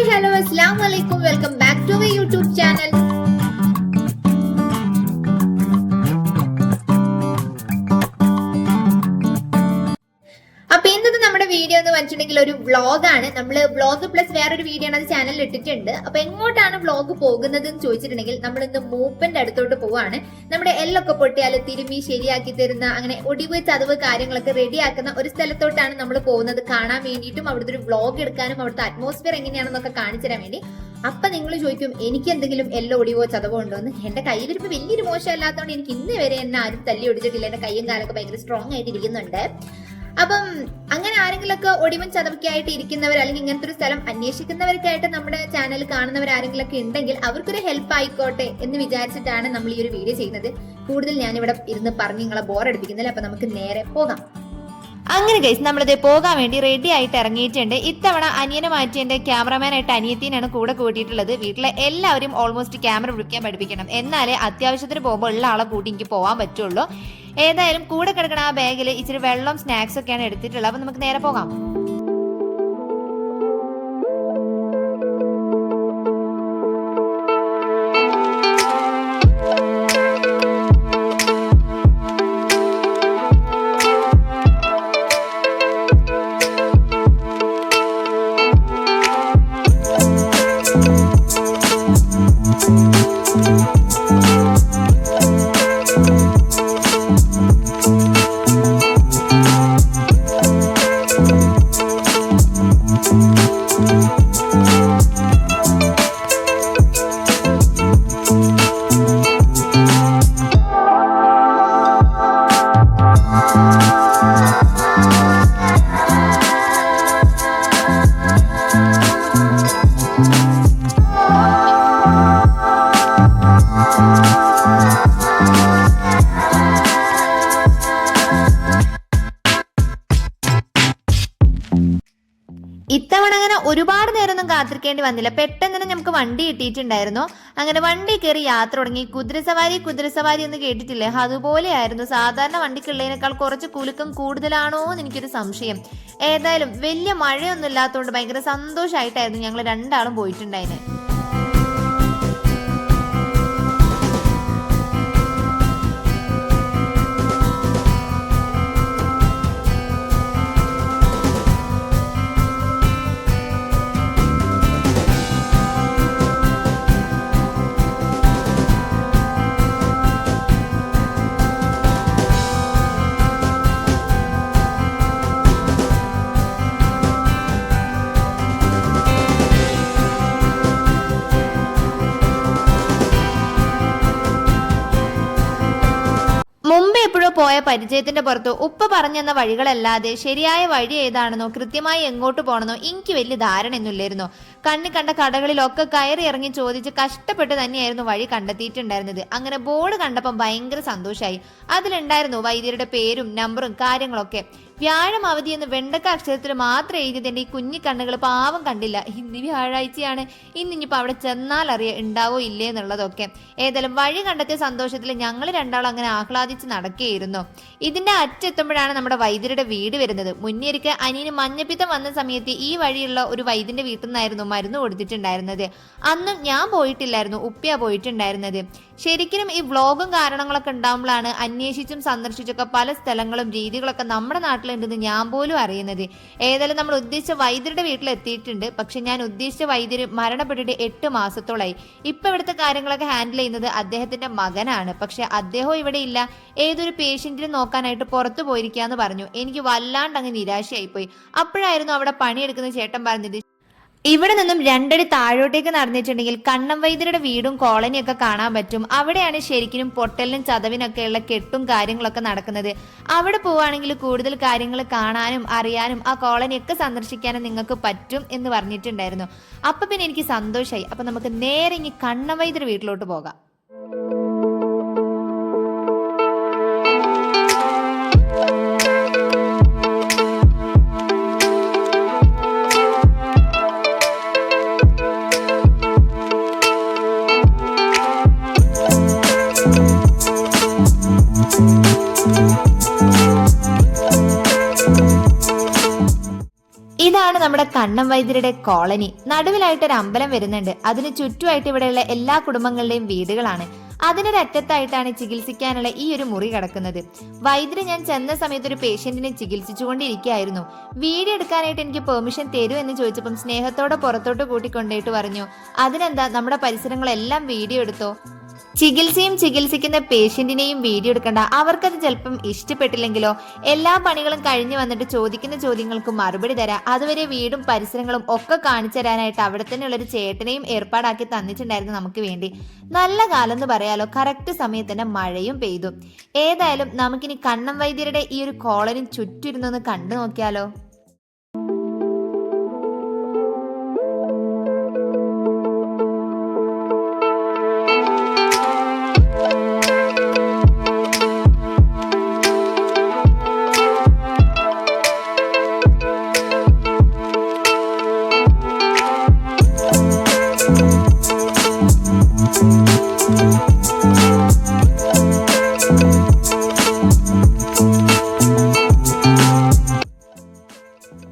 Hi hello അസ്സാം വലൈക്കും welcome back to my YouTube channel വെച്ചിട്ടുണ്ടെങ്കിൽ ഒരു വ്ളോഗാണ്. നമ്മൾ വ്ളോഗ് പ്ലസ് വേറൊരു വീഡിയോ ആണ് അത് ചാനലിൽ ഇട്ടിട്ടുണ്ട്. അപ്പൊ എങ്ങോട്ടാണ് വ്ളോഗ് പോകുന്നത് എന്ന് ചോദിച്ചിട്ടുണ്ടെങ്കിൽ നമ്മൾ ഇന്ന് മൂപ്പന്റെ അടുത്തോട്ട് പോവാണ്. നമ്മുടെ എല്ലൊക്കെ പൊട്ടിയാൽ തിരുമ്മി ശരിയാക്കി തരുന്ന അങ്ങനെ ഒടിവ് ചതവ് കാര്യങ്ങളൊക്കെ റെഡിയാക്കുന്ന ഒരു സ്ഥലത്തോട്ടാണ് നമ്മൾ പോകുന്നത്. കാണാൻ വേണ്ടിയിട്ടും അവിടുത്തെ ഒരു വ്ളോഗ് എടുക്കാനും അവിടുത്തെ അറ്റ്മോസ്ഫിയർ എങ്ങനെയാണെന്നൊക്കെ കാണിച്ചു തരാൻ വേണ്ടി. അപ്പൊ നിങ്ങൾ ചോദിക്കും എനിക്ക് എന്തെങ്കിലും എല്ലോ ഒടിവോ ചതവോ ഉണ്ടോ എന്ന് എന്റെ കയ്യിലിരിപ്പ് വലിയൊരു മോശമല്ലാത്തതുകൊണ്ട് എനിക്ക് ഇന്ന് വരെ എന്നെ ആരും തല്ലി ഒടിച്ചിട്ടില്ല. എന്റെ കൈയും കാലൊക്കെ ഭയങ്കര സ്ട്രോങ് ആയിട്ട് ഇരിക്കുന്നുണ്ട്. അപ്പം അങ്ങനെ ആരെങ്കിലൊക്കെ ഒടിവൻ ചതവൊക്കെയായിട്ട് ഇരിക്കുന്നവർ അല്ലെങ്കിൽ ഇങ്ങനത്തെ ഒരു സ്ഥലം അന്വേഷിക്കുന്നവർക്കായിട്ട് നമ്മുടെ ചാനൽ കാണുന്നവർ ആരെങ്കിലൊക്കെ ഉണ്ടെങ്കിൽ അവർക്കൊരു ഹെൽപ്പ് ആയിക്കോട്ടെ എന്ന് വിചാരിച്ചിട്ടാണ് നമ്മൾ ഈ ഒരു വീഡിയോ ചെയ്യുന്നത്. കൂടുതൽ ഞാനിവിടെ ഇരുന്ന് പറഞ്ഞ് നിങ്ങളെ ബോറടിപ്പിക്കുന്നില്ല അപ്പൊ നമുക്ക് നേരെ പോകാം. അങ്ങനെ ഗൈസ് നമ്മളിത് പോകാൻ വേണ്ടി റെഡി ആയിട്ട് ഇറങ്ങിയിട്ടുണ്ട്. ഇത്തവണ അനിയനെ മാറ്റി എന്റെ ക്യാമറമാനായിട്ട് അനിയത്തിനാണ് കൂടെ കൂട്ടിയിട്ടുള്ളത്. വീട്ടിലെ എല്ലാവരും ഓൾമോസ്റ്റ് ക്യാമറ പിടിക്കാൻ പഠിപ്പിക്കണം. എന്നാലേ അത്യാവശ്യത്തിന് പോകുമ്പോൾ ഉള്ള ആളെ കൂട്ടി എനിക്ക് പോകാൻ പറ്റുള്ളൂ. ഏതായാലും കൂടെ കിടക്കണ ആ ബാഗിൽ ഇച്ചിരി വെള്ളം സ്നാക്സ് ഒക്കെയാണ് എടുത്തിട്ടുള്ളത്. അപ്പൊ നമുക്ക് നേരെ പോകാം. കാത്തിരിക്കേണ്ടി വന്നില്ല. പെട്ടെന്ന് തന്നെ നമുക്ക് വണ്ടി കിട്ടിയിട്ടുണ്ടായിരുന്നു. അങ്ങനെ വണ്ടി കയറി യാത്ര തുടങ്ങി. കുതിരസവാരി കുതിരസവാരി എന്ന് കേട്ടിട്ടില്ലേ? അതുപോലെയായിരുന്നു. സാധാരണ വണ്ടിക്കുള്ളതിനേക്കാൾ കുറച്ച് കുലുക്കം കൂടുതലാണോ എന്ന് എനിക്കൊരു സംശയം. ഏതായാലും വലിയ മഴയൊന്നും ഇല്ലാത്തതുകൊണ്ട് ഭയങ്കര സന്തോഷമായിട്ടായിരുന്നു ഞങ്ങൾ രണ്ടാളും പോയിട്ടുണ്ടായിന് പോയ പരിചയത്തിന്റെ പുറത്ത് ഉപ്പ പറഞ്ഞെന്ന വഴികളല്ലാതെ ശരിയായ വഴി ഏതാണെന്നോ കൃത്യമായി എങ്ങോട്ട് പോകണമെന്നോ എനിക്ക് വലിയ ധാരണയൊന്നുമില്ലായിരുന്നു. കണ്ണി കണ്ട കടകളിലൊക്കെ കയറി ഇറങ്ങി ചോദിച്ച് കഷ്ടപ്പെട്ട് തന്നെയായിരുന്നു വഴി കണ്ടെത്തിയിട്ടുണ്ടായിരുന്നത്. അങ്ങനെ ബോർഡ് കണ്ടപ്പം ഭയങ്കര സന്തോഷമായി അതിലുണ്ടായിരുന്നു വൈദ്യരുടെ പേരും നമ്പറും കാര്യങ്ങളൊക്കെ. വ്യാഴം അവധി എന്ന് വെണ്ടക്ക അക്ഷരത്തിൽ മാത്രം എഴുതിയതിന്റെ ഈ കുഞ്ഞി കണ്ണുകൾ പാവം കണ്ടില്ല. ഇന്ന് വ്യാഴാഴ്ചയാണ്. ഇന്ന് ഇനിയിപ്പോൾ അവിടെ ചെന്നാൽ അറിയാം ഉണ്ടാവോ ഇല്ലേ എന്നുള്ളതൊക്കെ. ഏതായാലും വഴി കണ്ടെത്തിയ സന്തോഷത്തിൽ ഞങ്ങൾ രണ്ടാളും അങ്ങനെ ആഹ്ലാദിച്ച് നടക്കുകയായിരുന്നു. ഇതിന്റെ അറ്റെത്തുമ്പോഴാണ് നമ്മുടെ വൈദ്യരുടെ വീട് വരുന്നത്. മുന്നേരിക്ക് അനിയന് മഞ്ഞപ്പിത്തം വന്ന സമയത്ത് ഈ വഴിയുള്ള ഒരു വൈദ്യന്റെ വീട്ടിൽ നിന്നായിരുന്നു മരുന്ന് കൊടുത്തിട്ടുണ്ടായിരുന്നത്. അന്നും ഞാൻ പോയിട്ടില്ലായിരുന്നു. ഉപ്പിയ പോയിട്ടുണ്ടായിരുന്നത്. ശരിക്കും ഈ വ്ളോഗും കാരണങ്ങളൊക്കെ ഉണ്ടാകുമ്പോഴാണ് അന്വേഷിച്ചും സന്ദർശിച്ചൊക്കെ പല സ്ഥലങ്ങളും രീതികളൊക്കെ നമ്മുടെ നാട്ടിലുണ്ടെന്ന് ഞാൻ പോലും അറിയുന്നത്. ഏതായാലും നമ്മൾ ഉദ്ദേശിച്ച വൈദ്യരുടെ വീട്ടിലെത്തിയിട്ടുണ്ട്. പക്ഷെ ഞാൻ ഉദ്ദേശിച്ച വൈദ്യർ മരണപ്പെട്ടിട്ട് എട്ട് മാസത്തോളായി. ഇപ്പൊ ഇവിടുത്തെ കാര്യങ്ങളൊക്കെ ഹാൻഡിൽ ചെയ്യുന്നത് അദ്ദേഹത്തിന്റെ മകനാണ്. പക്ഷെ അദ്ദേഹം ഇവിടെ ഇല്ല. ഏതൊരു പേഷ്യന്റിനെ നോക്കാനായിട്ട് പുറത്തു പോയിരിക്കാന്ന് പറഞ്ഞു. എനിക്ക് വല്ലാണ്ട് അങ്ങ് നിരാശയായിപ്പോയി. അപ്പോഴായിരുന്നു അവിടെ പണിയെടുക്കുന്ന ചേട്ടൻ പറഞ്ഞത് ഇവിടെ നിന്നും രണ്ടടി താഴോട്ടേക്ക് നടന്നിട്ടുണ്ടെങ്കിൽ കണ്ണം വൈദ്യരുടെ വീടും കോളനിയൊക്കെ കാണാൻ പറ്റും. അവിടെയാണ് ശരിക്കും പൊട്ടലിനും ചതവിനൊക്കെയുള്ള കെട്ടും കാര്യങ്ങളൊക്കെ നടക്കുന്നത്. അവിടെ പോവുകയാണെങ്കിൽ കൂടുതൽ കാര്യങ്ങൾ കാണാനും അറിയാനും ആ കോളനിയൊക്കെ സന്ദർശിക്കാനും നിങ്ങൾക്ക് പറ്റും എന്ന് പറഞ്ഞിട്ടുണ്ടായിരുന്നു. അപ്പൊ പിന്നെ എനിക്ക് സന്തോഷമായി അപ്പൊ നമുക്ക് നേരെ ഇനി കണ്ണം വൈദ്യരുടെ വീട്ടിലോട്ട് പോകാം. നമ്മുടെ കണ്ണം വൈദ്യരുടെ കോളനി. നടുവിലായിട്ട് ഒരു അമ്പലം വരുന്നുണ്ട്. അതിന് ചുറ്റുമായിട്ട് ഇവിടെയുള്ള എല്ലാ കുടുംബങ്ങളുടെയും വീടുകളാണ്. അതിനൊരറ്റത്തായിട്ടാണ് ചികിത്സിക്കാനുള്ള ഈ ഒരു മുറി കിടക്കുന്നത്. വൈദ്യര് ഞാൻ ചെന്ന സമയത്ത് ഒരു പേഷ്യന്റിനെ ചികിത്സിച്ചുകൊണ്ടിരിക്കുകയായിരുന്നു. വീഡിയോ എടുക്കാനായിട്ട് എനിക്ക് പെർമിഷൻ തരൂ എന്ന് ചോദിച്ചപ്പം സ്നേഹത്തോടെ പുറത്തോട്ട് കൂട്ടിക്കൊണ്ടേട്ട് പറഞ്ഞു അതിനെന്താ നമ്മുടെ പരിസരങ്ങളെല്ലാം വീഡിയോ എടുത്തോ ചികിത്സയും ചികിത്സിക്കുന്ന പേഷ്യന്റിനെയും വീഡിയോ എടുക്കണ്ട. അവർക്കത് ചിലപ്പം ഇഷ്ടപ്പെട്ടില്ലെങ്കിലോ? എല്ലാ പണികളും കഴിഞ്ഞു വന്നിട്ട് ചോദിക്കുന്ന ചോദ്യങ്ങൾക്ക് മറുപടി തരാം. അതുവരെ വീടും പരിസരങ്ങളും ഒക്കെ കാണിച്ചു തരാനായിട്ട് അവിടെ തന്നെയുള്ള ഒരു ചേട്ടനെയും ഏർപ്പാടാക്കി തന്നിട്ടുണ്ടായിരുന്നു നമുക്ക് വേണ്ടി. നല്ല കാലം എന്ന് പറയാലോ കറക്റ്റ് സമയത്ത് തന്നെ മഴയും പെയ്തു. ഏതായാലും നമുക്കിനി കണ്ണം വൈദ്യരുടെ ഈ ഒരു കോളനി ചുറ്റിരുന്നൊന്ന് കണ്ടു നോക്കിയാലോ?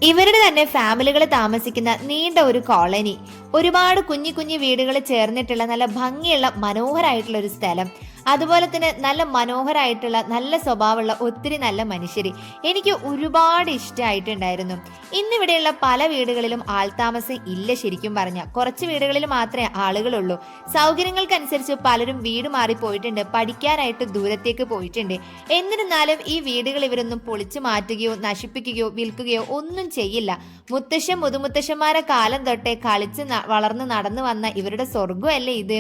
ഇവരുടെ തന്നെ ഫാമിലികൾ താമസിക്കുന്ന നീണ്ട ഒരു കോളനി. ഒരുപാട് കുഞ്ഞു കുഞ്ഞു വീടുകൾ ചേർന്നിട്ടുള്ള നല്ല ഭംഗിയുള്ള മനോഹരമായിട്ടുള്ള ഒരു സ്ഥലം. അതുപോലെ തന്നെ നല്ല മനോഹരമായിട്ടുള്ള നല്ല സ്വഭാവമുള്ള ഒത്തിരി നല്ല മനുഷ്യർ എനിക്ക് ഒരുപാട് ഇഷ്ടമായിട്ടുണ്ടായിരുന്നു ഇന്നിവിടെയുള്ള പല വീടുകളിലും ആൾതാമസം ഇല്ല ശരിക്കും പറഞ്ഞാൽ. കുറച്ച് വീടുകളിൽ മാത്രമേ ആളുകളുള്ളൂ. സൗകര്യങ്ങൾക്കനുസരിച്ച് പലരും വീട് മാറി പോയിട്ടുണ്ട് പഠിക്കാനായിട്ട് ദൂരത്തേക്ക് പോയിട്ടുണ്ട്. എന്നിരുന്നാലും ഈ വീടുകൾ ഇവരൊന്നും പൊളിച്ചു മാറ്റുകയോ നശിപ്പിക്കുകയോ വിൽക്കുകയോ ഒന്നും ചെയ്യില്ല. മുത്തശ്ശൻ മുതുമുത്തശ്ശന്മാരെ കാലം തൊട്ടേ കളിച്ച് വളർന്ന് നടന്നു വന്ന ഇവരുടെ സ്വർഗമല്ലേ ഇത്?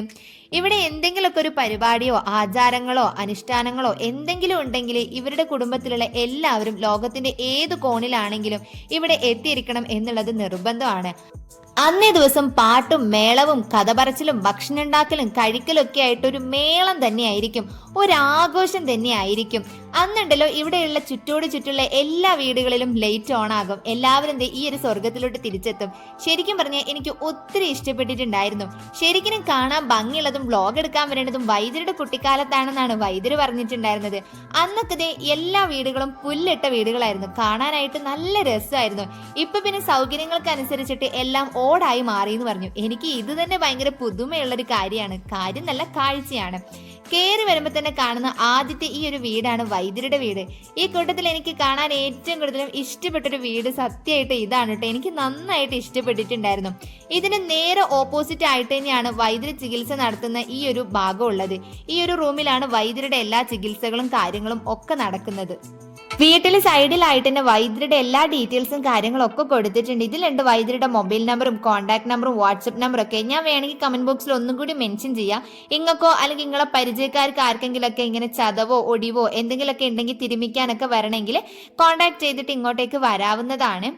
ഇവിടെ എന്തെങ്കിലുമൊക്കെ ഒരു പരിപാടിയോ ആചാരങ്ങളോ അനുഷ്ഠാനങ്ങളോ എന്തെങ്കിലും ഉണ്ടെങ്കിൽ ഇവരുടെ കുടുംബത്തിലുള്ള എല്ലാവരും ലോകത്തിന്റെ ഏത് കോണിലാണെങ്കിലും ഇവിടെ എത്തിയിരിക്കണം എന്നുള്ളത് നിർബന്ധമാണ്. അന്നേ ദിവസം പാട്ടും മേളവും കഥ പറച്ചിലും ഭക്ഷണം ഉണ്ടാക്കലും കഴിക്കലും ഒക്കെ ആയിട്ട് ഒരു മേളം തന്നെയായിരിക്കും. ഒരാഘോഷം തന്നെയായിരിക്കും. അന്നുണ്ടല്ലോ ഇവിടെയുള്ള ചുറ്റോട് ചുറ്റുള്ള എല്ലാ വീടുകളിലും ലൈറ്റ് ഓൺ ആകും. എല്ലാവരും ഈ ഒരു സ്വർഗത്തിലോട്ട് തിരിച്ചെത്തും. ശരിക്കും പറഞ്ഞാൽ എനിക്ക് ഒത്തിരി ഇഷ്ടപ്പെട്ടിട്ടുണ്ടായിരുന്നു. ശരിക്കും കാണാൻ ഭംഗിയുള്ളതും വ്ലോഗ് എടുക്കാൻ വരേണ്ടതും വൈദ്യരുടെ കുട്ടിക്കാലത്താണെന്നാണ് വൈദ്യര് പറഞ്ഞിട്ടുണ്ടായിരുന്നത്. അന്നൊക്കെ എല്ലാ വീടുകളും പുല്ലിട്ട വീടുകളായിരുന്നു. കാണാനായിട്ട് നല്ല രസമായിരുന്നു ഇപ്പൊ പിന്നെ സൗകര്യങ്ങൾക്ക് അനുസരിച്ചിട്ട് എല്ലാം ഓടായി മാറി എന്ന് പറഞ്ഞു. എനിക്ക് ഇത് തന്നെ ഭയങ്കര പുതുമയുള്ളൊരു കാര്യമാണ്. കാര്യം നല്ല കാഴ്ചയാണ്. കയറി വരുമ്പോൾ തന്നെ കാണുന്ന ആദ്യത്തെ ഈ ഒരു വീടാണ് വൈദ്യരുടെ വീട്. ഈ കൂട്ടത്തിൽ എനിക്ക് കാണാൻ ഏറ്റവും കൂടുതലും ഇഷ്ടപ്പെട്ടൊരു വീട് സത്യമായിട്ട് ഇതാണ് കേട്ടോ. എനിക്ക് നന്നായിട്ട് ഇഷ്ടപ്പെട്ടിട്ടുണ്ടായിരുന്നു. ഇതിന് നേരെ ഓപ്പോസിറ്റ് ആയിട്ട് തന്നെയാണ് വൈദ്യുതി ചികിത്സ നടത്തുന്ന ഈ ഒരു ഭാഗം ഉള്ളത്. ഈ ഒരു റൂമിലാണ് വൈദ്യരുടെ എല്ലാ ചികിത്സകളും കാര്യങ്ങളും ഒക്കെ നടക്കുന്നത്. വീട്ടിൽ സൈഡിലായിട്ട് തന്നെ വൈദ്യരുടെ എല്ലാ ഡീറ്റെയിൽസും കാര്യങ്ങളും ഒക്കെ കൊടുത്തിട്ടുണ്ട് ഇതിലുണ്ട് വൈദ്യരുടെ മൊബൈൽ നമ്പറും കോൺടാക്ട് നമ്പറും വാട്സപ്പ് നമ്പറും ഒക്കെ. ഞാൻ വേണമെങ്കിൽ കമന്റ് ബോക്സിൽ ഒന്നും കൂടി മെൻഷൻ ചെയ്യാം. ഇങ്ങക്കോ അല്ലെങ്കിൽ നിങ്ങളെ പരിചയക്കാർക്ക് ആർക്കെങ്കിലൊക്കെ ഇങ്ങനെ ചതവോ ഒടിവോ എന്തെങ്കിലുമൊക്കെ ഉണ്ടെങ്കിൽ തിരുമിക്കാനൊക്കെ വരണമെങ്കിൽ കോൺടാക്ട് ചെയ്തിട്ട് ഇങ്ങോട്ടേക്ക് വരാവുന്നതാണ്.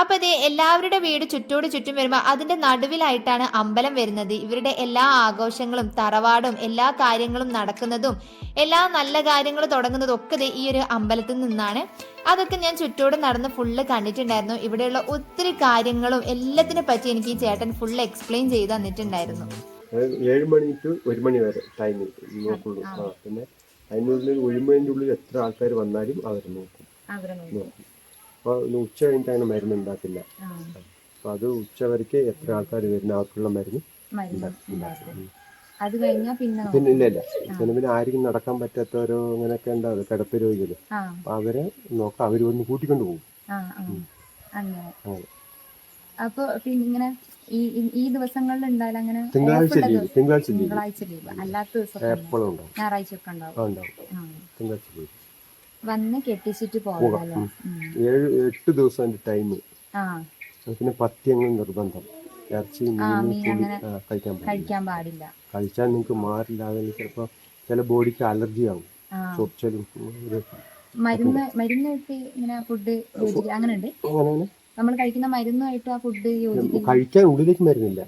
അപ്പൊ ഇത് എല്ലാവരുടെ വീട് ചുറ്റോട് ചുറ്റും വരുമ്പോൾ അതിന്റെ നടുവിലായിട്ടാണ് അമ്പലം വരുന്നത്. ഇവരുടെ എല്ലാ ആഘോഷങ്ങളും തറവാടും എല്ലാ കാര്യങ്ങളും നടക്കുന്നതും എല്ലാ നല്ല കാര്യങ്ങൾ തുടങ്ങുന്നതും ഒക്കെ ഈ ഒരു അമ്പലത്തിൽ നിന്നാണ്. അതൊക്കെ ഞാൻ ചുറ്റോട് നടന്ന് ഫുള്ള് കണ്ടിട്ടുണ്ടായിരുന്നു. ഇവിടെയുള്ള ഒത്തിരി കാര്യങ്ങളും എല്ലാത്തിനെ പറ്റി എനിക്ക് ഈ ചേട്ടൻ ഫുള്ള് എക്സ്പ്ലെയിൻ ചെയ്ത് തന്നിട്ടുണ്ടായിരുന്നു. ഏഴ് മണി ടു ഒരു മണി വരെ ടൈം നോക്കുള്ളൂ. ആ പിന്നെ അതിനുള്ളിൽ ഒരു മണിന്റെ ഉള്ളിൽ എത്ര ആൾക്കാർ വന്നാലും അവർ നോക്കും. നോക്കും. അപ്പോൾ ഉച്ച കഴിഞ്ഞിട്ടാണ് മരുന്ന് ഉണ്ടാക്കില്ല അപ്പോൾ അത് ഉച്ച വരയ്ക്ക് എത്ര ആൾക്കാർ വരുന്ന അവർക്കുള്ള മരുന്ന്. അത് പിന്നെ ഇല്ലല്ല പിന്നെ ഇല്ല ഇല്ല. പിന്നെ പിന്നെ ആർക്കും നടക്കാൻ പറ്റാത്തവരോ അങ്ങനെയൊക്കെ ഉണ്ടാവും കിടപ്പ് രോഗികൾ. അപ്പൊ അവരെ നോക്കാം അവർ വന്ന് കൂട്ടിക്കൊണ്ട് പോകും. അങ്ങനെ. അങ്ങനെ. അപ്പൊ പിന്നെ ഇങ്ങനെ ഈ ഈ- ദിവസങ്ങളിൽ ഉണ്ടായാലും അങ്ങനെ തിങ്കളാഴ്ച ലീവ് തിങ്കളാഴ്ച ലീവ്. അല്ലാത്ത ദിവസം ഞായറാഴ്ച ഒക്കെ ഉണ്ടാവും. തിങ്കളാഴ്ച ലീവ്. വന്ന് കെട്ടിച്ചിട്ട് പോകാം. ഏഴ് എട്ട് ദിവസം ടൈം പിന്നെ പത്യങ്ങൾ നിർബന്ധം. ഇറച്ചി കഴിക്കാൻ പാടില്ല. കഴിച്ചാൽ നിങ്ങൾക്ക് മാറില്ല. അതിന് ചിലപ്പോൾ ചില ബോഡിക്ക് അലർജി ആവും. ചൊറിച്ചലും മരുന്ന് മരുന്നായിട്ട് ഇങ്ങനെ ഫുഡ് അങ്ങനെ ഉണ്ട് നമ്മൾ കഴിക്കുന്ന മരുന്നുമായിട്ട് ആ ഫുഡ് കഴിക്കാൻ ഉള്ളിലേക്ക് മരുന്നില്ല.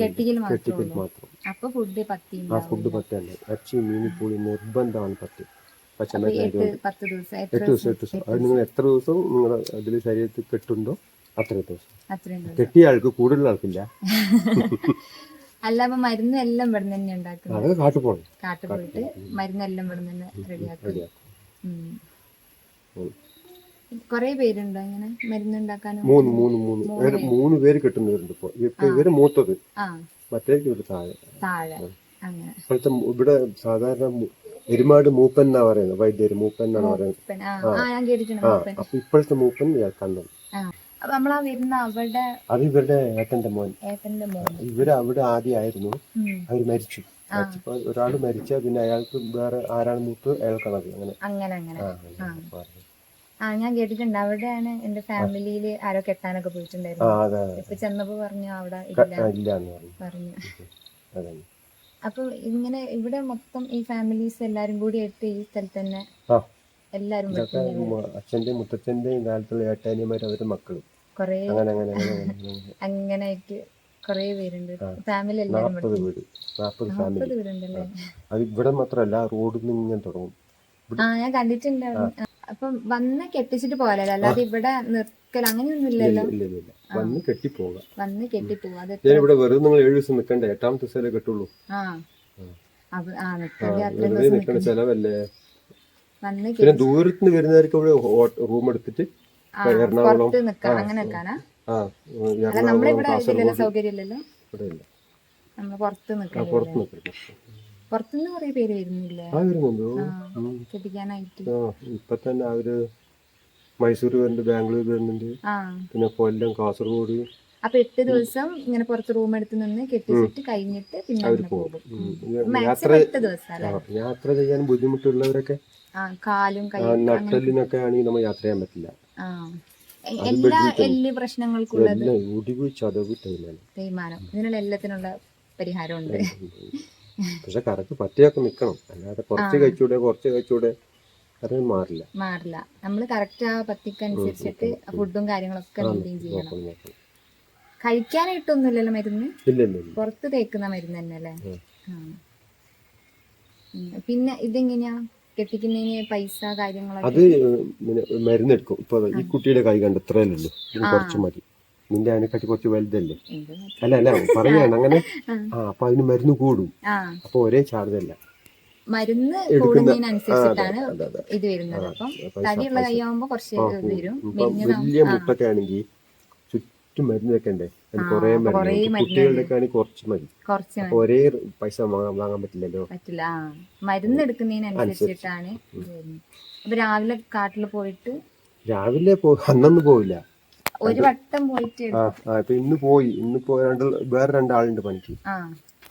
കെട്ടിക്കൽ മാത്രം അപ്പൊ ഫുഡ് പത്തി ഫുഡ് പത്തല്ല ഇറച്ചി മീൻ പുളി നിർബന്ധമാണ് പത്തി എട്ട് ആയതുകൊണ്ട് ദിവസം എട്ട് എത്ര ദിവസം അത് നിങ്ങൾ എത്ര ദിവസം നിങ്ങൾ അതിൽ ശരീരത്തിൽ കെട്ടുണ്ടോ? അത്ര ദിവസം. കെട്ടിയ ആൾക്ക് കൂടുതൽ ആൾക്കില്ല. അല്ല അപ്പൊ മരുന്നും എല്ലാം ഇവിടെ തന്നെ ഉണ്ടാക്കുന്നത്. കാട്ടു പോകണം പോയിട്ട് മരുന്നെല്ലാം ഇവിടെ തന്നെ റെഡിയാക്കും. കൊറേ പേരുണ്ടോ ഇങ്ങനെ മരുന്നുണ്ടാക്കാനും മൂന്ന് മൂന്ന് മൂന്ന്. മൂന്ന് പേര്. കിട്ടുന്നവരുണ്ട് ഇപ്പൊ. ഇവർ മൂത്തത്. ഇവർ താഴെ. താഴെ. അങ്ങനെ. ഇവിടെ സാധാരണ എരുമാട് മൂപ്പൻ എന്നാ പറയുന്നത്? വൈദ്യര് മൂപ്പൻ എന്നാണ് പറയുന്നത്. ആ അപ്പൊ ഇപ്പോഴത്തെ മൂപ്പൻ കണ്ണൻ അത് ഇവരുടെ ഏട്ടന്റെ മോൻ. ഇവർ അവിടെ ആദ്യമായിരുന്നു അവർ അവർ മരിച്ചു. മരിച്ചപ്പോ ഒരാൾ മരിച്ച പിന്നെ അയാൾക്ക് വേറെ ആരാണ് മൂത്ത് അയാൾക്കാണത് അങ്ങനെ. അങ്ങനെ അങ്ങനെ. ആ, ഞാൻ കേട്ടിട്ടുണ്ട്. അവിടെയാണ് എന്റെ ഫാമിലിയിൽ ആരോ കെട്ടാനൊക്കെ പോയിട്ടുണ്ടായിരുന്നു. ഇപ്പൊ ചെന്നപ്പോ പറഞ്ഞു അവിടെ ഇല്ല പറഞ്ഞു. പറഞ്ഞു അതെ അപ്പൊ ഇങ്ങനെ ഇവിടെ മൊത്തം ഈ ഫാമിലീസ് എല്ലാരും കൂടി ആയിട്ട് ഈ സ്ഥലത്ത് തന്നെ എല്ലാരും അച്ഛന്റെ മുത്തച്ഛന്റെ മുത്തച്ഛന്റെയും കാലത്തുള്ള ഏട്ടാനിമാർ അവരുടെ മക്കളും. കൊറേ അങ്ങനെ അങ്ങനെ അങ്ങനെ ആയിട്ട് കൊറേ പേരുണ്ട്. ഫാമിലി എല്ലാരും നാൽപ്പത് വീട് നാൽപ്പത് ഫാമിലി അത് ഇവിടെ മാത്രമല്ല റോഡിൽ നിന്ന് ഇങ്ങനെ തുടങ്ങും. ആ ഞാൻ കണ്ടിട്ടുണ്ട്. അപ്പം വന്ന് കെട്ടിച്ചിട്ട് പോലല്ലോ അല്ലാതെ ഇവിടെ നിർക്കൽ അങ്ങനെയൊന്നും അങ്ങനെ ഇല്ല ഇല്ല ഇല്ല വന്ന് കെട്ടിപ്പോകാം വന്ന് അത് ഞാൻ ഇവിടെ വെറുതെ നിങ്ങൾ ഏഴ് ദിവസം നിൽക്കണ്ടേ എട്ടാമത്തെ ദിവസമല്ലേ കെട്ടുള്ളൂ. ആ. അവ- ആ നിൽക്കേണ്ടി അത്ര വെറുതെ ദിവസം നിൽക്കണ ചെലവല്ലേ? വന്ന് കെ- പിന്നെ ദൂരത്ത് നിന്ന് വരുന്നവർക്ക് ഇവിടെ റൂം എടുത്തിട്ട് ആ, എറണാകുളം പുറത്ത് നിക്കാം. അങ്ങനെ നിക്കാനാ ആ അല്ല എറണാകുളം നമ്മളിവിടെ ഇതില്ലല്ലോ കാസർഗോഡ് സൗകര്യം ഇല്ലല്ലോ ഇവിടെ ഇല്ല. നമ്മൾ പുറത്ത് ആ നിക്കല്ലേ പുറത്ത് നിൽക്കണം പുറത്തുനിന്ന് കുറെ പേര് വരുന്നില്ലേ? ആ വരുന്നുണ്ടോ. ഉം. കെട്ടിക്കാനായിട്ട്. ആ ഇപ്പൊ തന്നെ അവർ മൈസൂർ വരുന്നുണ്ട് ബാംഗ്ലൂർ വരുന്നുണ്ട്. പിന്നെ കൊല്ലം കാസർഗോഡ്. അപ്പൊ എട്ട് ദിവസം ഇങ്ങനെ പുറത്ത് റൂം എടുത്ത് നിന്ന് കെട്ടിച്ചിട്ട് കഴിഞ്ഞിട്ട് പിന്നെ പോകും. യാത്ര യാത്ര ചെയ്യാൻ ബുദ്ധിമുട്ടുള്ളവരൊക്കെ കാലും നട്ടലിനൊക്കെ ആണെങ്കിൽ നമ്മൾ യാത്ര ചെയ്യാൻ പറ്റില്ല. എല്ലാ എല്ല് പ്രശ്നങ്ങൾക്കുള്ള എല്ലാം ഒടിവ് ചതവ് തേയ്മാനം. തേയ്മാനം. ഇതിനുള്ള എല്ലാത്തിനുള്ള പരിഹാരമുണ്ട്. പക്ഷെ കറക്റ്റ് പറ്റിയൊക്കെ നിക്കണം അല്ലാതെ കുറച്ച് കഴിച്ചൂടെ കുറച്ച് കഴിച്ചൂടെ മാറില്ല. മാറില്ല. നമ്മൾ കറക്റ്റ് ആ പത്തിക്കനുസരിച്ചിട്ട് ഫുഡും കാര്യങ്ങളൊക്കെ മെയിന്റെയിൻ ചെയ്യണം. കഴിക്കാനായിട്ടൊന്നുമില്ലല്ലോ മരുന്ന്? പുറത്ത് തേക്കുന്ന മരുന്ന് തന്നെ അല്ലേ പിന്നെ ഇതെങ്ങനെയാ? കെട്ടിക്കുന്നതിന് പൈസ കാര്യങ്ങളൊക്കെ? അത് മരുന്നെടുക്കും. ഇപ്പൊ ഈ കുട്ടിയുടെ കൈ കണ്ട് ഇത്രയല്ലേ കുറച്ച് മതി. നിന്റെ അതിനെക്കാട്ടി കുറച്ച് വലുതല്ലേ? അല്ല അല്ല പറയാണ് അങ്ങനെ. ആ. അപ്പൊ അതിന് മരുന്ന് കൂടും. അപ്പൊ ഒരേ ചാർജ് അല്ല. മരുന്ന് കൂടുന്നതിനനുസരിച്ചിട്ടാണ് ആ. ഇത് വരുന്നത്. അപ്പം തടിയുള്ള കൈയാവുമ്പോ കുറച്ച് വരും. ഇപ്പൊ വലിയ മുട്ടൊക്കെ ആണെങ്കിൽ ചുറ്റും മരുന്ന് വെക്കണ്ടേ? കുറേ മരുന്ന് വെക്കും. ആണെങ്കിൽ കുറച്ച് മതി. ഒരേ പൈസ വാങ്ങാൻ പറ്റില്ലല്ലോ? പറ്റില്ല. ആ മരുന്ന് എടുക്കുന്നതിനനുസരിച്ചിട്ടാണ് അപ്പൊ രാവിലെ കാട്ടിൽ പോയിട്ട് രാവിലെ അന്നൊന്നും പോവില്ല. ഒരു വട്ടം പോയിട്ട് ആ ആ ഇപ്പൊ ഇന്ന് പോയി. ഇന്ന് പോ രണ്ട് വേറെ രണ്ടാളുണ്ട് പണിക്ക്.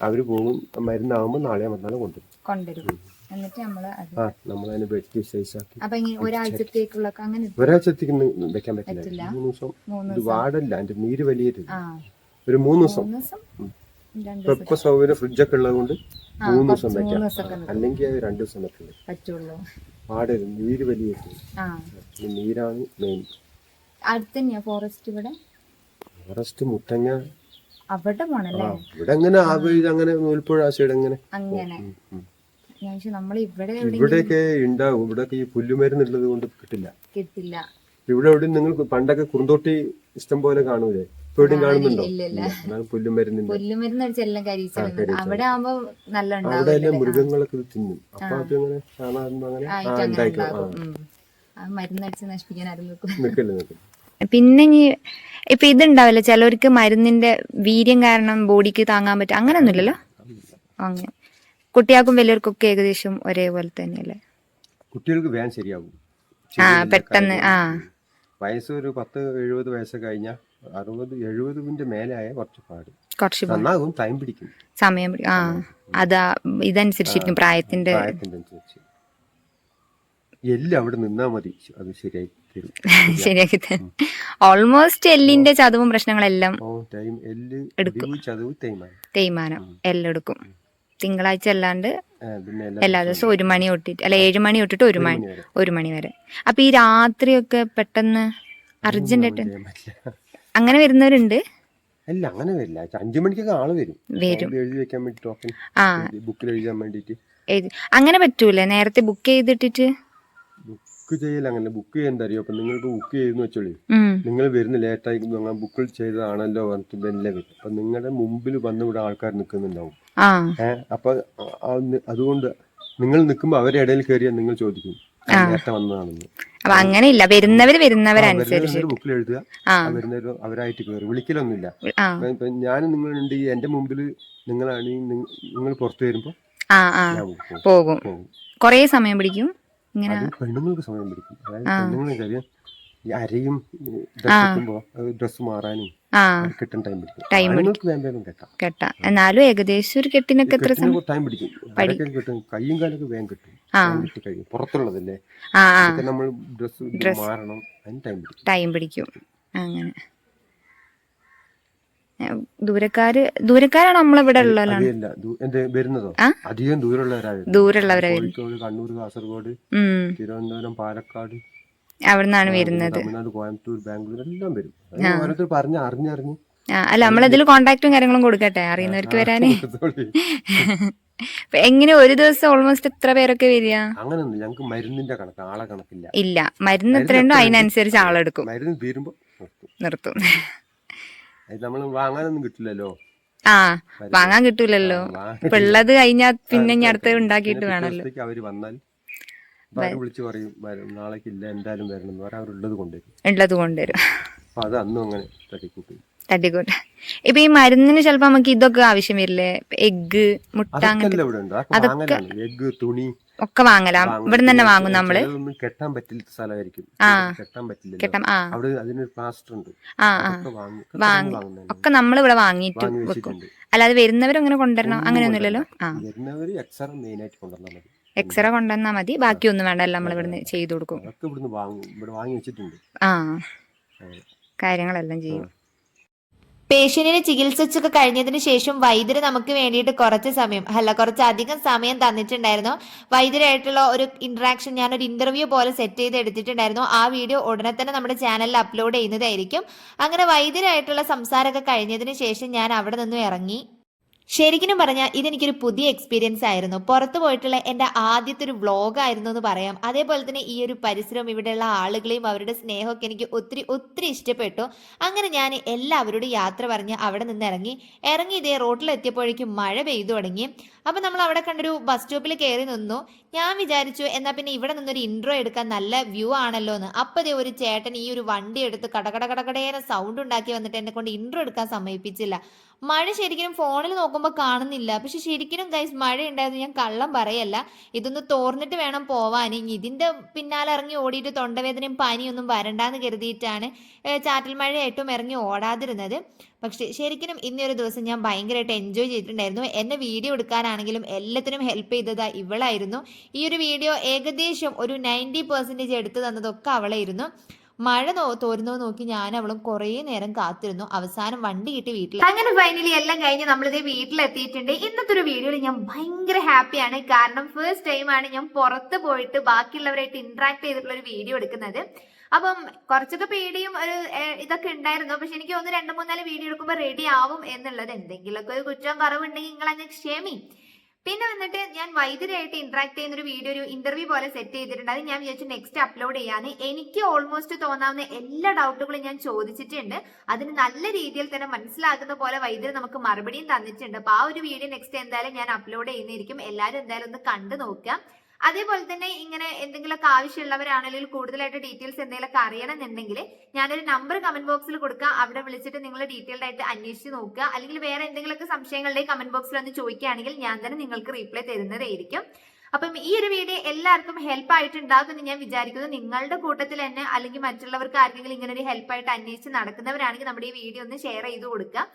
ആ അവർ പോകും മരുന്നാകുമ്പോൾ നാളെ വന്നാലും കൊണ്ടുവരും. കൊണ്ടുവരും എന്നിട്ട് നമ്മൾ ആ നമ്മളതിനെ വെട്ടി ഒരാഴ്ചത്തേക്കുള്ള ഒരാഴ്ചത്തേക്ക് വെക്കാൻ പറ്റില്ല. മൂന്ന് ദിവസം ഇത് വാടല്ല അതിന്റെ നീര് വലിയത് ആ. ഒരു മൂന്ന് ദിവസം. ഇപ്പൊ സൗകര്യം ഫ്രിഡ്ജൊക്കെ ഉള്ളത് കൊണ്ട് മൂന്ന് ദിവസം വെക്കാം. അല്ലെങ്കിൽ രണ്ടു ദിവസം വെക്കില്ല. പറ്റുള്ളൂ. വാടരുത്. നീര് വലിയത് ആ. നീരാണ് മെയിൻ ഫോറസ്റ്റ് ഇവിടെ? ഫോറസ്റ്റ് മുത്തങ്ങ അവിടെ പോണല്ലേ ഇവിടെ അങ്ങനെ ആ. വഴി അങ്ങനെ നൂൽപ്പുഴ ആ സൈഡ് അങ്ങനെ. അങ്ങനെ. ഉം, ഉം. ഞാൻ ചോദിച്ചു നമ്മൾ ഇവിടെ എവിടെ ഇവിടെയൊക്കെ ഉണ്ടാവും ഇവിടെയൊക്കെ ഈ പുല്ലുമരുന്നുള്ളത് കൊണ്ട് കിട്ടില്ല. കിട്ടില്ല. ഇവിടെ നിങ്ങൾ പണ്ടൊക്കെ കുറുന്തോട്ടി ഇഷ്ടം പോലെ കാണൂലേ കാണുന്നുണ്ടോ? പുല്ലുമരുന്നിന്റെ. പുല്ലുമരുന്ന് അവിടെ ആവുമ്പോ നല്ല അവിടെ ഉണ്ടാവും എല്ലാം മൃഗങ്ങളൊക്കെ ഇത് തിന്നും. അപ്പൊ അത് അങ്ങനെ ഉണ്ടായിക്കോ. മരുന്നടിച്ച് നശിപ്പിക്കാൻ ആരും പിന്നെ ഇനി ഇപ്പൊ ഇതുണ്ടാവില്ല. ചിലർക്ക് മരുന്നിന്റെ വീര്യം കാരണം ബോഡിക്ക് താങ്ങാൻ പറ്റും. അങ്ങനൊന്നുമില്ലല്ലോ? അങ്ങനെ. കുട്ടികൾക്കും വലിയവർക്കൊക്കെ ഏകദേശം ഒരേപോലെ തന്നെയല്ലേ? കുട്ടികൾക്ക് വേഗം ശരിയാകും ആ പെട്ടെന്ന് ആ. വയസ്സ് ഒരു പത്ത് എഴുപത് വയസ്സ് കഴിഞ്ഞാൽ അറുപത് എഴുപതിന്റെ മേലായ കുറച്ച് പാട്. കുറച്ച് നന്നാകും ടൈം പിടിക്കും. സമയം പിടി- ആ അതാ ഇതനുസരിച്ചിരിക്കും പ്രായത്തിന്റെ പ്രായത്തിന്റെ അനുസരിച്ച് എല്ലാം അവിടെ നിന്നാ മതി. അത് ശരിയായി തരും. ശരിയാക്കി ഓൾമോസ്റ്റ് എല്ലിന്റെ ചതവും പ്രശ്നങ്ങളെല്ലാം ചതവ് തേയ്മാനം. എല്ലെടുക്കും. എല്ലാം എടുക്കും തിങ്കളാഴ്ച അല്ലാണ്ട് എല്ലാ ദിവസവും ഒരു മണി തൊട്ടിട്ട് അല്ല ഏഴ് മണി തൊട്ടിട്ട് ഒരു മണി. ഒരു മണി വരെ. അപ്പൊ ഈ രാത്രിയൊക്കെ പെട്ടെന്ന് അർജന്റ് ആയിട്ട് അങ്ങനെ വരുന്നവരുണ്ട്? അല്ല അങ്ങനെ വരില്ല. അഞ്ചു മണിക്കൊക്കെ ആൾ വരും. വരും. എഴുതി വെക്കാൻ വേണ്ടി ടോക്കൺ ബുക്കിൽ എഴുതാൻ വേണ്ടിട്ട് അങ്ങനെ പറ്റൂലേ. നേരത്തെ ബുക്ക് ചെയ്തിട്ടിട്ട് ബുക്ക് ചെയ്യൽ അങ്ങനെ ബുക്ക് ചെയ്യാൻ അറിയോ? അപ്പൊ നിങ്ങൾക്ക് ബുക്ക് ചെയ്തെന്ന് വെച്ചോളി. നിങ്ങൾ വരുന്ന ലേറ്റായി ഞങ്ങൾ ബുക്ക് ചെയ്തതാണല്ലോ പറഞ്ഞിട്ട് മെല്ലെ വരും അപ്പൊ നിങ്ങളുടെ മുമ്പിൽ വന്ന് ഇവിടെ ആൾക്കാർ നിൽക്കുന്നുണ്ടാവും ഏഹ് അപ്പൊ അതുകൊണ്ട് നിങ്ങൾ നിൽക്കുമ്പോൾ അവരെ ഇടയിൽ കയറിയാൽ നിങ്ങൾ ചോദിക്കും. നേരത്തെ വന്നതാണെന്ന്. അപ്പൊ അങ്ങനെയില്ല. വരുന്നവര് വരുന്നവരനുസരിച്ച് ബുക്കിൽ എഴുതുക. വരുന്നവര് അവരായിട്ട് കയറി വിളിക്കലൊന്നുമില്ല. ഞാൻ നിങ്ങളുണ്ട്. എന്റെ മുമ്പിൽ നിങ്ങളാണ് നിങ്ങൾ പുറത്തു വരുമ്പോ പോകും. കൊറേ സമയം പിടിക്കും. ഇങ്ങനെ പെണ്ണുങ്ങൾക്ക് സമയം പിടിക്കും. പെണ്ണുങ്ങൾക്ക് അറിയാം ഈ അരയും ഡ്രസ് മാറാനും കിട്ടാൻ ടൈം പിടിക്കും. കെട്ടാം. എന്നാലും ഏകദേശം ഒരു കെട്ടിനൊക്കെ എത്ര സമയം ടൈം പിടിക്കും. കിട്ടും കയ്യും കാലൊക്കെ വേഗം കിട്ടും. കഴിയും പുറത്തുള്ളതല്ലേ? നമ്മൾ ഡ്രസ് മാറണം. ടൈം പിടിക്കും. ടൈം പിടിക്കും. അങ്ങനെ. ദൂരക്കാര് ദൂരക്കാരാണ് നമ്മളിവിടെ ഉള്ളവരാണ്? ദൂരമുള്ളവരാ കണ്ണൂർ കാസർഗോഡ് തിരുവനന്തപുരം പാലക്കാട് അവിടുന്നാണ് വരുന്നത്. കോയമ്പത്തൂർ ബാംഗ്ലൂർ എല്ലാം വരും. ഓരോരുത്തർ പറഞ്ഞ് അറിഞ്ഞറിഞ്ഞ് അല്ല നമ്മളതിൽ കോണ്ടാക്റ്റും കാര്യങ്ങളും കൊടുക്കട്ടെ അറിയുന്നവർക്ക് വരാനേ. എങ്ങനെ ഒരു ദിവസം ഓൾമോസ്റ്റ് എത്ര പേരൊക്കെ വരിക? അങ്ങനൊന്നും ഞങ്ങൾക്ക് മരുന്നിന്റെ കണക്ക് ആളെ കണക്കില്ല. ഇല്ല. മരുന്ന് എത്രയുണ്ടോ അതിനനുസരിച്ച് ആളെടുക്കും. മരുന്ന് തീരുമ്പോ നിർത്തും. നമ്മൾ വാങ്ങാനൊന്നും കിട്ടില്ലല്ലോ. ആ വാങ്ങാൻ കിട്ടൂലല്ലോ. ഇപ്പൊ ഉള്ളത് കഴിഞ്ഞാ പിന്നെ ഇനി അടുത്ത് ഉണ്ടാക്കിയിട്ട് വേണല്ലോ അവർ വന്നാൽ വിളിച്ചു പറയും നാളേക്ക് ഇല്ല എന്തായാലും വരണം എന്ന് പറയാൻ അവരുള്ളത് കൊണ്ടുവരും. ഉള്ളത് കൊണ്ടുവരും. അപ്പൊ അത് അന്നും അങ്ങനെ തട്ടിക്കൂട്ടി. തട്ടിക്കൂട്ട്. ഇപ്പൊ ഈ മരുന്നിന് ചിലപ്പോ നമുക്ക് ഇതൊക്കെ ആവശ്യം വരില്ലേ? എഗ്ഗ് മുട്ട അങ്ങനത്തെ അതൊക്കെ എഗ്ഗ് തുണി ഒക്കെ വാങ്ങലാം. ഇവിടെ തന്നെ വാങ്ങും നമ്മൾ. കെട്ടാൻ പറ്റില്ല സ്ഥലമായിരിക്കും. കെട്ടാൻ പറ്റില്ല. ആ. അവിടെ അതിനൊരു പ്ലാസ്റ്റർ ഉണ്ട്. ആ ആ. വാങ്ങി ഒക്കെ വാങ്ങി. ഇവിടെ. വാങ്ങിയിട്ട് വെക്കും. അല്ലാതെ വരുന്നവരും അങ്ങനെ കൊണ്ടുവരണം? അങ്ങനെയൊന്നുമില്ലല്ലോ ആ. വരുന്നവര് എക്സറ മെയിൻ ആയിട്ട് കൊണ്ടുവന്നാൽ മതി. എക്സ്റേ കൊണ്ടുവന്നാൽ മതി. ബാക്കിയൊന്നും വേണ്ടല്ലോ നമ്മൾ ഇവിടുന്ന് ചെയ്തു കൊടുക്കും. ആ. കാര്യങ്ങളെല്ലാം ചെയ്യും. പേഷ്യന്റിനെ ചികിത്സിച്ചൊക്കെ കഴിഞ്ഞതിന് ശേഷം വൈദ്യര് നമുക്ക് വേണ്ടിയിട്ട് കുറച്ച് സമയം അല്ല കുറച്ച് അധികം സമയം തന്നിട്ടുണ്ടായിരുന്നു. വൈദ്യരായിട്ടുള്ള ഒരു ഇന്ററാക്ഷൻ ഞാൻ ഒരു ഇന്റർവ്യൂ പോലെ സെറ്റ് ചെയ്ത് എടുത്തിട്ടുണ്ടായിരുന്നു. ആ വീഡിയോ ഉടനെ തന്നെ നമ്മുടെ ചാനലിൽ അപ്ലോഡ് ചെയ്യുന്നതായിരിക്കും. അങ്ങനെ വൈദ്യരായിട്ടുള്ള സംസാരമൊക്കെ കഴിഞ്ഞതിന് ശേഷം ഞാൻ അവിടെ നിന്നും ഇറങ്ങി. ശരിക്കും പറഞ്ഞാൽ ഇതെനിക്കൊരു പുതിയ എക്സ്പീരിയൻസ് ആയിരുന്നു. പുറത്തു പോയിട്ടുള്ള എന്റെ ആദ്യത്തെ ഒരു വ്ളോഗ് ആയിരുന്നു എന്ന് പറയാം. അതേപോലെ തന്നെ ഈ ഒരു പരിസരവും ഇവിടെയുള്ള ആളുകളെയും അവരുടെ സ്നേഹമൊക്കെ എനിക്ക് ഒത്തിരി ഒത്തിരി ഇഷ്ടപ്പെട്ടു. അങ്ങനെ ഞാൻ എല്ലാവരോടും യാത്ര പറഞ്ഞ് അവിടെ നിന്ന് ഇറങ്ങി. ഇറങ്ങി ഇതേ റോട്ടിലെത്തിയപ്പോഴേക്കും മഴ പെയ്തു തുടങ്ങി. അപ്പം നമ്മൾ അവിടെ കണ്ടൊരു ബസ് സ്റ്റോപ്പിൽ കയറി നിന്നു. ഞാൻ വിചാരിച്ചു എന്നാൽ പിന്നെ ഇവിടെ നിന്നൊരു ഇൻട്രോ എടുക്കാൻ നല്ല വ്യൂ ആണല്ലോ എന്ന്. അപ്പോൾ ഇതേ ഒരു ചേട്ടൻ ഈ ഒരു വണ്ടി എടുത്ത് കടകട കടകടേനെ സൗണ്ട് ഉണ്ടാക്കി വന്നിട്ട് എന്നെ കൊണ്ട് ഇൻട്രോ എടുക്കാൻ സമ്മതിപ്പിച്ചില്ല മഴ ശരിക്കും ഫോണിൽ നോക്കുമ്പോൾ കാണുന്നില്ല. പക്ഷെ ശരിക്കും ഗൈസ് മഴ ഉണ്ടായിരുന്നു ഞാൻ കള്ളം പറയല്ല. ഇതൊന്ന് തോർന്നിട്ട് വേണം പോവാൻ. ഇനി ഇതിന്റെ പിന്നാലെ ഇറങ്ങി ഓടിയിട്ട് തൊണ്ടവേദനയും പനിയൊന്നും വരണ്ടാന്ന് കരുതിയിട്ടാണ് ചാറ്റൽ മഴയായിട്ടും ഇറങ്ങി ഓടാതിരുന്നത്. പക്ഷെ ശരിക്കും ഇന്നൊരു ദിവസം ഞാൻ ഭയങ്കരമായിട്ട് എൻജോയ് ചെയ്തിട്ടുണ്ടായിരുന്നു. എന്നെ വീഡിയോ എടുക്കാനാണെങ്കിലും എല്ലാത്തിനും ഹെൽപ്പ് ചെയ്തത് ഇവളായിരുന്നു. ഈ ഒരു വീഡിയോ ഏകദേശം ഒരു നയന്റി പെർസെന്റേജ് എടുത്തു തന്നതൊക്കെ അവളായിരുന്നു. മഴ തോരുന്നോ നോക്കി ഞാൻ അവളും കുറേ നേരം കാത്തിരുന്നു. അവസാനം വണ്ടി കിട്ടി വീട്ടിൽ അങ്ങനെ ഫൈനലി എല്ലാം കഴിഞ്ഞ് നമ്മളിതേ വീട്ടിലെത്തിയിട്ടുണ്ട്. ഇന്നത്തെ ഒരു വീഡിയോയിൽ ഞാൻ ഭയങ്കര ഹാപ്പിയാണ് കാരണം ഫസ്റ്റ് ടൈമാണ് ഞാൻ പുറത്ത് പോയിട്ട് ബാക്കിയുള്ളവരായിട്ട് ഇന്ററാക്ട് ചെയ്തിട്ടുള്ള ഒരു വീഡിയോ എടുക്കുന്നത്. അപ്പം കുറച്ചൊക്കെ പേടിയും ഒരു ഇതൊക്കെ ഉണ്ടായിരുന്നു. പക്ഷെ എനിക്ക് ഒന്ന് രണ്ട് മൂന്നാൽ വീഡിയോ എടുക്കുമ്പോൾ റെഡി ആവും എന്നുള്ളത്. എന്തെങ്കിലുമൊക്കെ ഒരു കുറ്റം കുറവുണ്ടെങ്കിൽ നിങ്ങൾ അങ്ങ് ക്ഷമി. പിന്നെ വന്നിട്ട് ഞാൻ വൈദ്യരായിട്ട് ഇന്ററാക്ട് ചെയ്യുന്ന ഒരു വീഡിയോ ഒരു ഇന്റർവ്യൂ പോലെ സെറ്റ് ചെയ്തിട്ടുണ്ട്. അത് ഞാൻ വിചാരിച്ചു നെക്സ്റ്റ് അപ്ലോഡ് ചെയ്യാന്ന്. എനിക്ക് ഓൾമോസ്റ്റ് തോന്നാവുന്ന എല്ലാ ഡൗട്ടുകളും ഞാൻ ചോദിച്ചിട്ടുണ്ട്. അതിന് നല്ല രീതിയിൽ തന്നെ മനസ്സിലാകുന്ന പോലെ വൈദ്യർ നമുക്ക് മറുപടിയും തന്നിട്ടുണ്ട്. അപ്പൊ ആ ഒരു വീഡിയോ നെക്സ്റ്റ് എന്തായാലും ഞാൻ അപ്ലോഡ് ചെയ്യുന്നതായിരിക്കും. എല്ലാവരും എന്തായാലും ഒന്ന് കണ്ടു നോക്കുക. അതേപോലെ തന്നെ ഇങ്ങനെ എന്തെങ്കിലുമൊക്കെ ആവശ്യമുള്ളവരാണെങ്കിൽ കൂടുതലായിട്ട് ഡീറ്റെയിൽസ് എന്തെങ്കിലുമൊക്കെ അറിയണമെന്നുണ്ടെങ്കിൽ ഞാനൊരു നമ്പർ കമന്റ് ബോക്സിൽ കൊടുക്കുക. അവിടെ വിളിച്ചിട്ട് നിങ്ങൾ ഡീറ്റെയിൽഡ് ആയിട്ട് അന്വേഷിച്ച് നോക്കുക. അല്ലെങ്കിൽ വേറെ എന്തെങ്കിലുമൊക്കെ സംശയങ്ങളുടെ കമന്റ് ബോക്സിൽ ഒന്ന് ചോദിക്കുകയാണെങ്കിൽ ഞാൻ തന്നെ നിങ്ങൾക്ക് റീപ്ലൈ തരുന്നതായിരിക്കും. അപ്പം ഈ ഒരു വീഡിയോ എല്ലാവർക്കും ഹെൽപ്പ് ആയിട്ടുണ്ടാകും എന്ന് ഞാൻ വിചാരിക്കുന്നു. നിങ്ങളുടെ കൂട്ടത്തിൽ തന്നെ അല്ലെങ്കിൽ മറ്റുള്ളവർക്ക് ആർക്കെങ്കിലും ഇങ്ങനെ ഒരു ഹെൽപ്പായിട്ട് അന്വേഷിച്ച് നടക്കുന്നവരാണെങ്കിൽ നമ്മുടെ ഈ വീഡിയോ ഒന്ന് ഷെയർ ചെയ്ത് കൊടുക്കുക.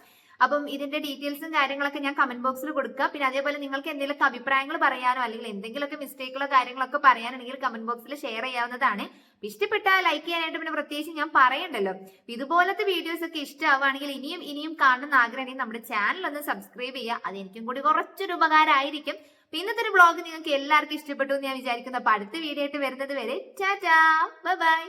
അപ്പം ഇതിന്റെ ഡീറ്റെയിൽസും കാര്യങ്ങളൊക്കെ ഞാൻ കമന്റ് ബോക്സിൽ കൊടുക്കുക പിന്നെ അതേപോലെ നിങ്ങൾക്ക് എന്തെങ്കിലും അഭിപ്രായങ്ങൾ പറയാനോ അല്ലെങ്കിൽ എന്തെങ്കിലുമൊക്കെ മിസ്റ്റേക്കുകളോ കാര്യങ്ങളൊക്കെ പറയാനുണ്ടെങ്കിൽ കമന്റ് ബോക്സിൽ ഷെയർ ചെയ്യാവുന്നതാണ്. ഇഷ്ടപ്പെട്ട ലൈക്ക് ചെയ്യാനായിട്ട് പിന്നെ പ്രത്യേകിച്ച് ഞാൻ പറയണ്ടല്ലോ. ഇതുപോലത്തെ വീഡിയോസ് ഒക്കെ ഇഷ്ടമാവുകയാണെങ്കിൽ ഇനിയും ഇനിയും കാണുന്ന ആഗ്രഹമാണെങ്കിൽ നമ്മുടെ ചാനൽ ഒന്ന് സബ്സ്ക്രൈബ് ചെയ്യുക. അത് എനിക്കും കൂടി കുറച്ചൊരു ഉപകാരമായിരിക്കും. ഇന്നത്തെ ഒരു ബ്ലോഗ് നിങ്ങൾക്ക് എല്ലാവർക്കും ഇഷ്ടപ്പെട്ടു എന്ന് ഞാൻ വിചാരിക്കുന്നു. അപ്പൊ അടുത്ത വീഡിയോ ആയിട്ട് വരുന്നത് വരെ ബൈ ബൈ